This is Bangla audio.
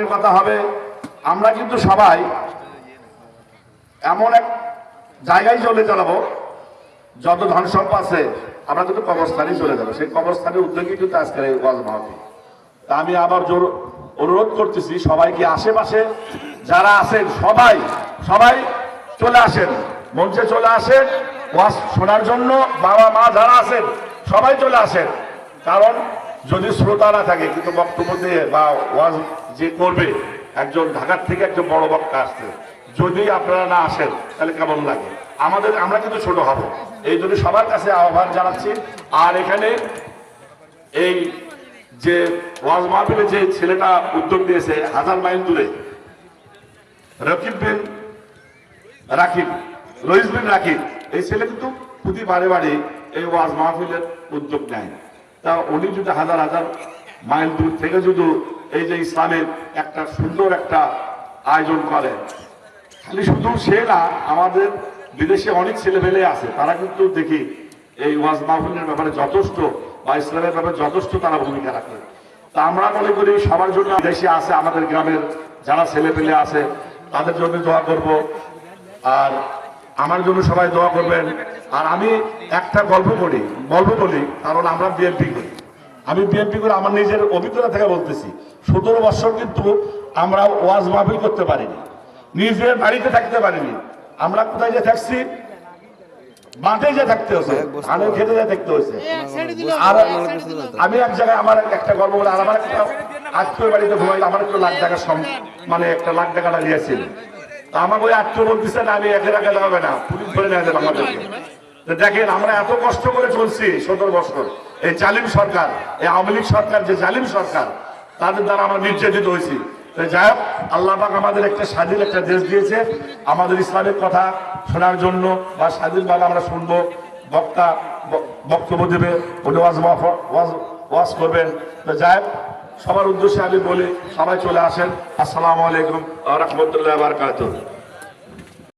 এর কথা হবে। আমরা কিন্তু সবাই এমন এক জায়গায় চলে চালাবো, যত ধন সম্পদ আছে, আমরা কিন্তু কবরস্থানে চলে যাব। সেই কবরস্থানের উদ্যোগে কিন্তু আজকের এই ওয়াজ মাহফিল। তা আমি আবার জোর অনুরোধ করতেছি সবাইকে আশেপাশে যারা আছেন, সবাই সবাই চলে আসেন। মঞ্চে চলে আসেন, ওয়াজ শোনার জন্য বাবা মা যারা আছেন, সবাই চলে আসেন। কারণ যদি শ্রোতা না থাকে, কিন্তু বক্তব্য দিয়ে বা ওয়াজ যে করবে, একজন ঢাকার থেকে একজন বড় বক্তা আসছে, যদি আপনারা না আসেন, তাহলে কেমন লাগে? আমাদের, আমরা কিন্তু ছোট হব। এই জন্য সবার কাছে আহ্বান জানাচ্ছি। আর এখানে এই যে ওয়াজ মাহফিলে যে ছেলেটা উদ্যোগ দিয়েছে হাজার মাইল দূরে, রকিব বিন রাকিব, রইস বিন রাকিব, এই ছেলে কিন্তু প্রতি বারে বারে এই ওয়াজ মাহফিলের উদ্যোগ নেয়। তা উনি যদি হাজার হাজার মাইল দূর থেকে যদি এই যে ইসলামের একটা সুন্দর একটা আয়োজন করে খালি শুধু সে না, আমাদের বিদেশে অনেক ছেলেমেলে আছে, তারা কিন্তু দেখি এই ওয়াজ মাহফিলের ব্যাপারে যথেষ্ট বা ইসলামের ব্যাপারে যথেষ্ট তারা ভূমিকা রাখে। তা আমরা মনে করি সবার জন্য দেশে আছে, আমাদের গ্রামের যারা ছেলেপেলে আছে, তাদের জন্য দোয়া করব। আর আমার জন্য সবাই দোয়া করবেন। আর আমি একটা গল্প করি গল্প বলি কারণ আমরা বিএনপি করি। আমি বিএনপি করে আমার নিজের অভিজ্ঞতা থেকে বলতেছি সতেরো বছর কিন্তু আমরা ওয়াজ মাহফিল করতে পারিনি নিজের বাড়িতে থাকতে পারিনি। আমরা কোথায় যে থাকছি? মাঠে যে থাকতে হয়েছে ধানের খেতে যে থাকতে হয়েছে। আর আমি এক জায়গায় আমার একটা গল্প বলে আর আমার একটা আত্মীয় বাড়িতে ঘুমাইলে আমার একটু লাখ টাকা মানে একটা লাখ টাকাটা নিয়েছিল। আমাকে ওই আত্মীয় বলতেছে, না, আমি একে রাখা যাবে না। পুলিশ ধরে নেওয়া যাবে আমাদেরকে। দেখেন, আমরা এত কষ্ট করে চলছি সতেরো বছর। এই জালিম সরকার, এই আওয়ামী লীগ সরকার, যে জালিম সরকার, তাদের দ্বারা আমরা নির্যাতিত হয়েছি। যাই হোক, আল্লাহ পাক আমাদের একটা স্বাধীন একটা দেশ দিয়েছে। আমাদের ইসলামের কথা শোনার জন্য বা স্বাধীনভাবে আমরা শুনব। বক্তা বক্তব্য দেবে ওয়াজ ওয়াজ করবেন। তো যাই সবার উদ্দেশ্যে আমি বলি সবাই চলে আসেন। আসসালামু আলাইকুম। রহমতুল্লাহ বারকাতুহ।